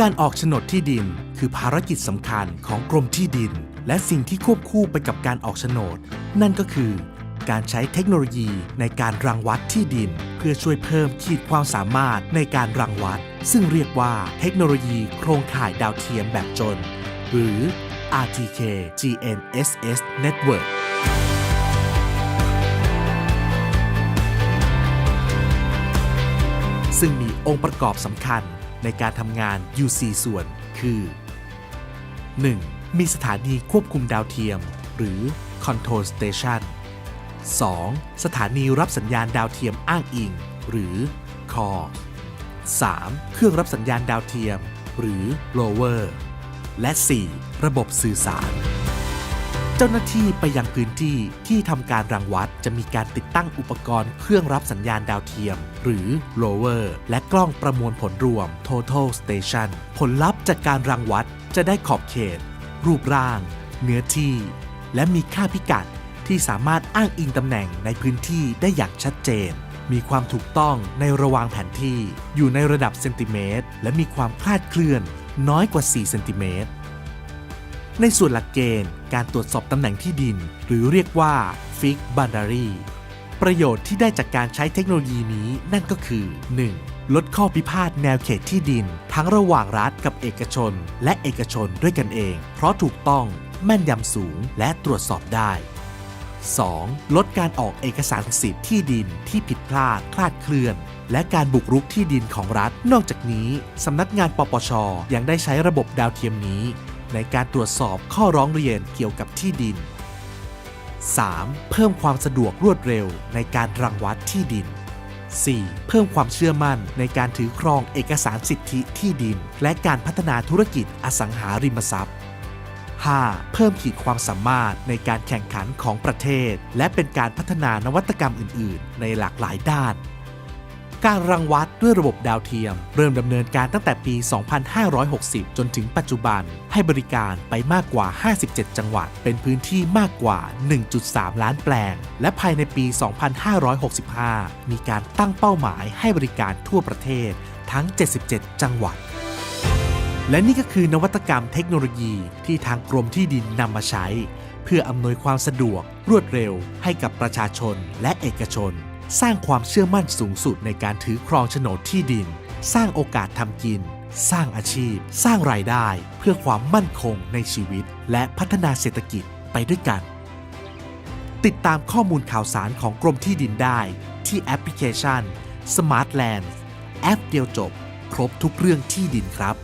การออกโฉนดที่ดิน คือภารกิจสำคัญของกรมที่ดิน และสิ่งที่ควบคู่ไปกับการออกโฉนด นั่นก็คือ การใช้เทคโนโลยีในการรังวัดที่ดิน เพื่อช่วยเพิ่มขีดความสามารถในการรังวัด ซึ่งเรียกว่าเทคโนโลยีโครงข่ายดาวเทียมแบบจน หรือ RTK GNSS Network ซึ่งมีองค์ประกอบสำคัญ ในการทำงานอยู่ 4 ส่วน คือ 1. มีสถานีควบคุมดาวเทียม หรือ Control Station 2. สถานีรับสัญญาณดาวเทียมอ้างอิง หรือ Core 3. เครื่องรับสัญญาณดาวเทียม หรือ Lower และ 4. ระบบสื่อสาร เจ้าหน้าที่ไปยังพื้นที่ที่ทำการรังวัดจะมีการติดตั้งอุปกรณ์เครื่องรับสัญญาณดาวเทียม หรือ lower และกล้องประมวลผลรวม total station ผลลัพธ์จากการรังวัดจะได้ขอบเขต รูปร่าง เนื้อที่ และมีค่าพิกัดที่สามารถอ้างอิงตำแหน่งในพื้นที่ได้อย่างชัดเจน มีความถูกต้องในระหวางแผนที่ อยู่ในระดับเซนติเมตร และมีความคลาดเคลื่อน น้อยกว่า 4 เซนติเมตร ในส่วนหลักเกณฑ์การตรวจสอบตำแหน่งที่ดิน หรือเรียกว่า Fix Boundary ประโยชน์ที่ได้จากการใช้เทคโนโลยีนี้นั่นก็คือ 1. ลดข้อพิพาทแนวเขตที่ดิน ทั้งระหว่างรัฐกับเอกชน และเอกชนด้วยกันเอง เพราะถูกต้องแม่นยำสูงและตรวจสอบได้ 2. ลดการออกเอกสารสิทธิ์ที่ดินที่ผิดพลาดคลาดเคลื่อน และการบุกรุกที่ดินของรัฐ นอกจากนี้ สำนักงานปปชยังได้ใช้ระบบดาวเทียมนี้ ในการตรวจสอบข้อร้องเรียนเกี่ยวกับที่ดิน 3. เพิ่มความสะดวกรวดเร็วในการรังวัดที่ดิน 4. เพิ่มความเชื่อมั่นในการถือครองเอกสารสิทธิที่ดิน และการพัฒนาธุรกิจอสังหาริมทรัพย์ 5. เพิ่มขีดความสามารถในการแข่งขันของประเทศ และเป็นการพัฒนานวัตกรรมอื่น ๆ ในหลากหลายด้าน การรังวัดด้วยระบบดาวเทียม เริ่มดำเนินการตั้งแต่ปี 2560 จนถึงปัจจุบัน ให้บริการไปมากกว่า 57 จังหวัด เป็นพื้นที่มากกว่า 1.3 ล้านแปลง และภายในปี 2565 มีการตั้งเป้าหมายให้บริการทั่วประเทศทั้ง 77 จังหวัดและนี่ก็คือนวัตกรรมเทคโนโลยีที่ทางกรมที่ดินนำมาใช้ เพื่ออำนวยความสะดวกรวดเร็วให้กับประชาชนและเอกชน สร้างความเชื่อมั่นสูงสุดในการถือครองโฉนดที่ดิน สร้างโอกาสทำกิน สร้างอาชีพ สร้างรายได้ เพื่อความมั่นคงในชีวิต และพัฒนาเศรษฐกิจไปด้วยกัน ติดตามข้อมูลข่าวสารของกรมที่ดินได้ ที่แอปพลิเคชัน Smart Land แอปเดียวจบ ครบทุกเรื่องที่ดินครับ